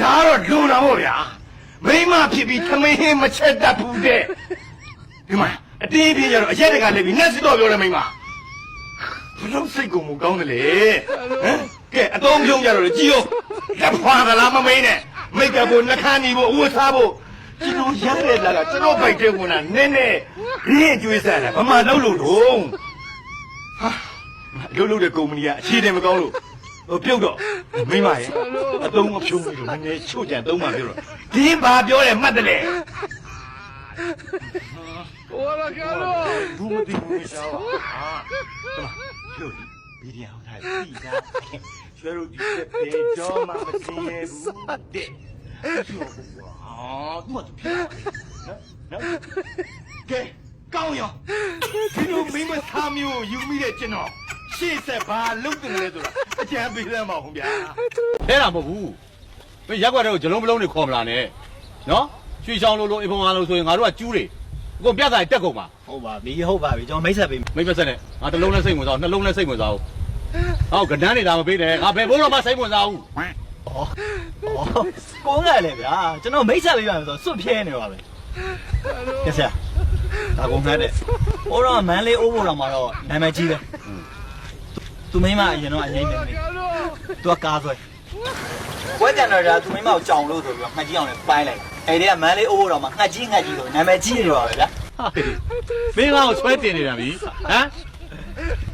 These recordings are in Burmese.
ဒါကတော့လွန်တာပေါ့ဗျာမိမဖြစ်ပြီးသမင်းဟင်းမချက်တတ်ဘူးတဲ့ဒီမှာအတင်းပြင်းကြတော့အရက်တကလည်းပြီးနှက်စစ်တော့ပြောတယ်မိမဘလို့စိတ်ကိုမကောင်းတယ်လေဟမ်ကဲအတုံးပြုံးကြတော့လေကြည်ရောလက်ဖွာသလားမမင်းနဲ့မိတ်ကပ်ဖို့နှခမ်းနေဖို့အဝတ်စားဖို့ကျွန်တော်ရတဲ့လာကကျွန်တော်ပိုက်တဲ့ဝင်တာနည်းနည်းရင်းကျွေးစားတာဘာမှလုပ်လို့တော့ဟာလုပ်လို့တဲ့ကုမ္ပဏီကအခြေတင်မကောင်းလို့ ဟိုပြုတ်တော့မိမရဲ့အတုံးမဖြုံးဘူးလို့နည်းနည်းချို့ကြံသုံးမှပြောတော့ဒီဘာပြောတယ်မှတ်တယ်လေ Hola, Carlos. ဘူးမသိဘူးရှာဟာတမပြုတ်ဗီဒီယိုထားပြီဒါကျွဲတို့ဒီတဲ့ပေတော့မှမသိရဘူးတဲ့ကျွတ်ဘူးဟာသူ့ကဖြစ်နော်နော်ကဲကောင်းရောဒီလိုမိမသားမျိုးယူမိတဲ့ကျွန်တော် ရှေ့ဆက်ဘာလုပ်တယ်လဲဆိုတာအကြံပေးရမှာဟုတ်ဗျာထဲတာမဟုတ်ဘူးမင်းရက်ွက်တဲ့ကိုဂျလုံးပလုံးတွေခေါ်မလာနဲ့နော်ရွှေချောင်းလုံးလုံးအင်ဖုံအားလုံးဆိုရင်ငါတို့ကကျူးတွေအကုန်ပြတ်ဆိုင်တက်ကုန်ပါဟုတ်ပါပြီဟုတ်ပါပြီကျွန်တော်မိတ်ဆက်ပေးမယ်မိတ်မဆက်နဲ့ငါတစ်လုံးနဲ့စိတ်ဝင်စားဘူးနှလုံးနဲ့စိတ်ဝင်စားဘူးဟောကဒန်းနေတာမပေးနဲ့ငါဘယ်ဘုံတော့မှစိတ်ဝင်စားဘူးဩကိုငါလေဗျာကျွန်တော်မိတ်ဆက်ပေးပါမယ်ဆိုစွတ်ပြဲနေပါပဲကဲဆရာဒါကုန်ငတ်တဲ့ဟိုတော့မန်းလေးအိုးဖို့တော့မှာတော့နာမည်ကြီးပဲ သူမိမအရင်တော့အရင်နေနေသူကကားဆွဲဘွဲကြံတော့ဒါသူမိမကိုကြောင်လို့ဆိုပြီးတော့ငှက်ကြီးအောင်လည်းပိုင်းလိုက်အဲ့ဒီကမန်းလေးအိုးဖို့တော့မှာငှက်ကြီးငှက်ကြီးဆိုနာမည်ကြီးနေပါပဲဗျာမင်းကောင်ဆွဲတင်နေတာပြီဟမ်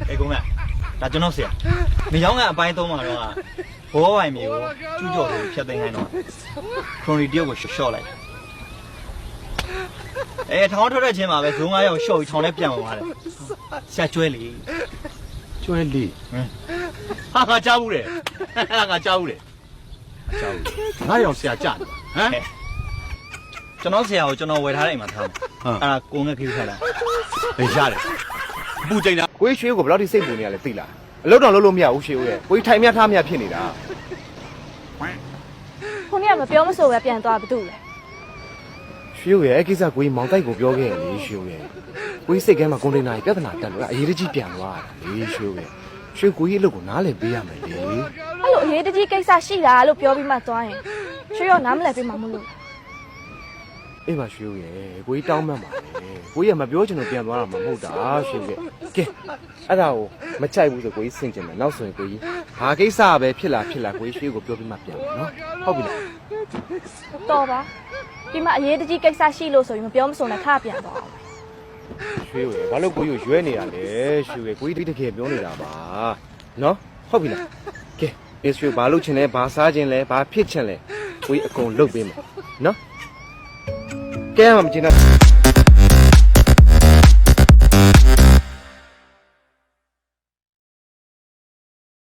အေးကုန်းကဒါကျွန်တော်ဆရာနေရောင်းကအပိုင်းသုံးမှာတော့ဘောပိုင်မျိုးကိုကျူးကျော်လို့ဖြတ်သိမ်းခိုင်းတော့ခရိုနီတယောက်ကိုရှော့လိုက်အဲထောင်းထွက်တဲ့ချင်းမှာပဲဇုံး9ရောက်ရှော့ပြီးထောင်းနဲ့ပြန်သွားတယ်ဆရာကျွဲလေ ကျွဲလေးဟမ်ဟာငါကြားဘူးတယ်ဟာငါကြားဘူးတယ်ကြားဘူးငါရောင်ဆရာကြားတယ်ဟမ်ကျွန်တော်ဆရာကိုကျွန်တော်ဝယ်ထားတဲ့အိမ်မှာထားတယ်ဟုတ်အဲ့ဒါကိုငှက်ခေးထားတာအေးရတယ်အပူချိန်တာကိုကြီးရွှေကိုဘယ်လောက်ထိစိတ်ပူနေရလဲသိလားအလုပ်တော့လုပ်လို့မရဘူးရွှေဦးရဲ့ကိုကြီးထိုင်မြထားမြဖြစ်နေတာခုနေ့ကမပြောမဆိုပဲပြန်သွားဘာတူလဲ ရွှေဦးရဲ့အဲ့ကိစ္စကိုကြီးမောင်တိုက်ကိုပြောခဲ့ရလေရွှေဦးရဲ့ကိုကြီးစိတ်ထဲမှာကွန်တိန်နာကြီးပြဿနာတက်လို့အရေးတကြီးပြန်သွားတာလေရွှေဦးရဲ့ရွှေကိုကြီးအလုပ်ကိုနားလည်ပေးရမယ်လေအဲ့လိုအရေးတကြီးကိစ္စရှိတာလို့ပြောပြီးမှသွားရင်ရွှေရောနားမလည်ပေးမှမလို့အေးပါရွှေဦးရဲ့ကိုကြီးတောင်းမှန်ပါလေကိုကြီးကမပြောချင်လို့ပြန်သွားတာမဟုတ်တာရွှေဦးရဲ့ကဲအဲ့ဒါကိုမချိုက်ဘူးဆိုကိုကြီးဆင်ကျင်တယ်နောက်ဆိုရင်ကိုကြီးဘာကိစ္စပဲဖြစ်လာဖြစ်လာကိုကြီးရွှေကိုပြောပြီးမှပြန်မယ်နော်ဟုတ်ပြီလားတော်ပါ ဒီမှာအရေးတကြီးကိစ္စရှိလို့ဆိုရင်မပြောမဆိုနဲ့ခါပြန်သွားအောင်ရွှေဦးရဲ့ဘာလို့ကိုကြီးကိုရွဲနေတာလဲရွှေဦးရဲ့ကိုကြီးတိတ်တကယ်ပြောနေတာပါနော်ဟုတ်ပြီလားကဲအေးရွှေဘာလုပ်ချင်လဲဘာစားချင်လဲဘာဖြစ်ချင်လဲကိုကြီးအကုန်လုပ်ပေးမယ်နော်ကဲမှမကျင်တော့